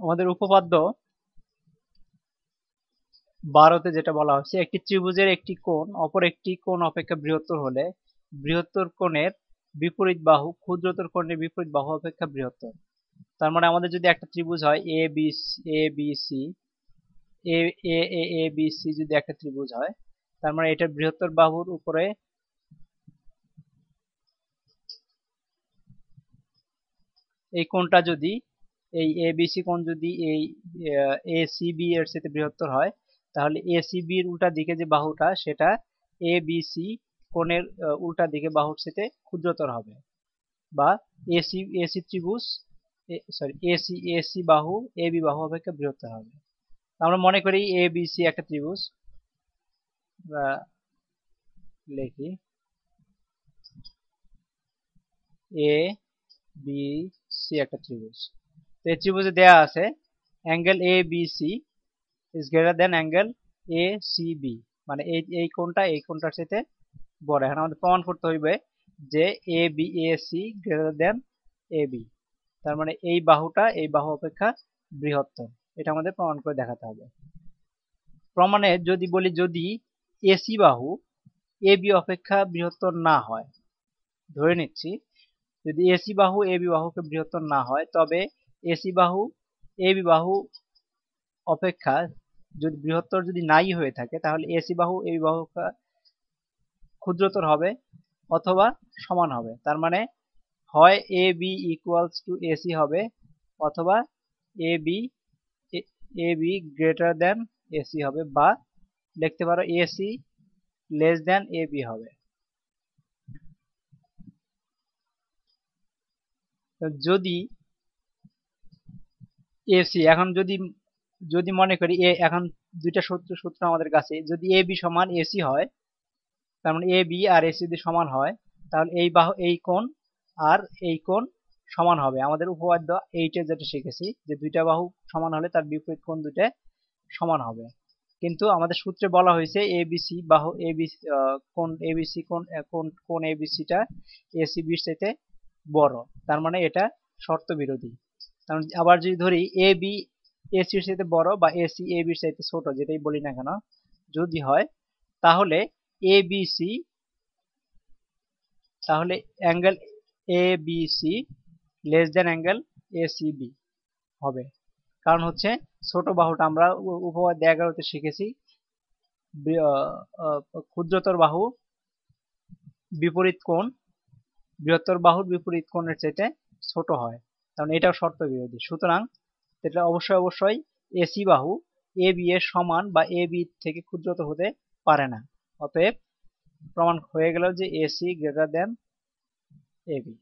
আমাদের উপপাদ্য বারোতে যেটা বলা হচ্ছে, একটি ত্রিভুজের একটি কোণ অপর একটি কোণ অপেক্ষা বৃহত্তর হলে বৃহত্তর কোণের বিপরীত বাহু ক্ষুদ্রতর কোণের বিপরীত বাহু অপেক্ষা বৃহত্তর। তার মানে আমাদের যদি একটা ত্রিভুজ হয় A B A B C A A A B C যদি একটা ত্রিভুজ হয়, তার মানে এটা বৃহত্তর বাহুর উপরে এই কোণটা যদি এই এ বিসি কোণ যদি এই, এ সি বি এর সাথে বৃহত্তর হয়, তাহলে এ সি বির উল্টা দিকে যে বাহুটা, সেটা এ বি সি কোণের উল্টা দিকে বাহুর সাথে ক্ষুদ্রতর হবে। বা এসি এসি ত্রিভুজ sorry A C A C বাহু এ বি বাহু অপেক্ষা বৃহত্তর হবে। আমরা মনে করি এ বি সি একটা ত্রিভুজ। লিখি এ বি সি একটা ত্রিভুজ। তো এই ত্রিভুজে দেয়া আছে angle A B C is greater than angle A C B মানে এই এই কোনটা এই কোনটার সাথে বড়। এখন আমাদের প্রমাণ করতে হইবে যে A B A C greater than A B তার মানে এই বাহুটা, এই বাহু অপেক্ষা বৃহত্তর। এটা আমাদের প্রমাণ করে দেখাতে হবে। প্রমাণে যদি বলি যদি এসি বাহু এ বি অপেক্ষা বৃহত্তর না হয়, ধরে নিচ্ছি, যদি এসি বাহু এ বি বাহুকে বৃহত্তর না হয়, তবে এসি বাহু, এ বি বাহু অপেক্ষা যদি বৃহত্তর যদি নাই হয়ে থাকে, তাহলে এসি বাহু, এ বি বাহু ক্ষুদ্রতর হবে অথবা সমান হবে। তার মানে হয় A B equals to A C হবে অথবা A B A B greater than A C হবে বা লিখতে পারো A C less than A B হবে। যদি এসি এখন যদি যদি মনে করি এ এখন দুইটা সূত্র সূত্র আমাদের কাছে, যদি এ বি সমান এসি হয়, তার মানে এ বি আর এসি যদি সমান হয়, তাহলে এই বাহু, এই কোণ আর এই কোণ সমান হবে। আমাদের উপপাদ্য এইটে যেটা শিখেছি, যে দুইটা বাহু সমান হলে তার বিপরীত কোণ দুইটা সমান হবে। কিন্তু আমাদের সূত্রে বলা হয়েছে এবিসি বাহু এবি কোণ এবিসি কোণ কোণ কোণ এবিসিটা এসি বির চাইতে বড়। তার মানে এটা শর্ত বিরোধী। কারণ আবার যদি ধরি এ বি এসির সাথে বড় বা এসি এ বির চাইতে ছোট, যেটাই বলি না কেন, যদি হয়, তাহলে এ বি সি তাহলে angle A B C less than angle A C B হবে। কারণ হচ্ছে ছোট বাহুটা আমরা উপপাদ্য এগারোতে শিখেছি ক্ষুদ্রতর বাহু বিপরীত কোণ, বৃহত্তর বাহুর বিপরীত কোণের চাইতে ছোট হয়। কারণ এটাও শর্ত বিরোধী। সুতরাং এটা অবশ্যই অবশ্যই এসি বাহু এ বি এর সমান বা এ বি থেকে ক্ষুদ্রত হতে পারে না। অতএব প্রমাণ হয়ে গেল যে এসি গ্রেটার দেন এবি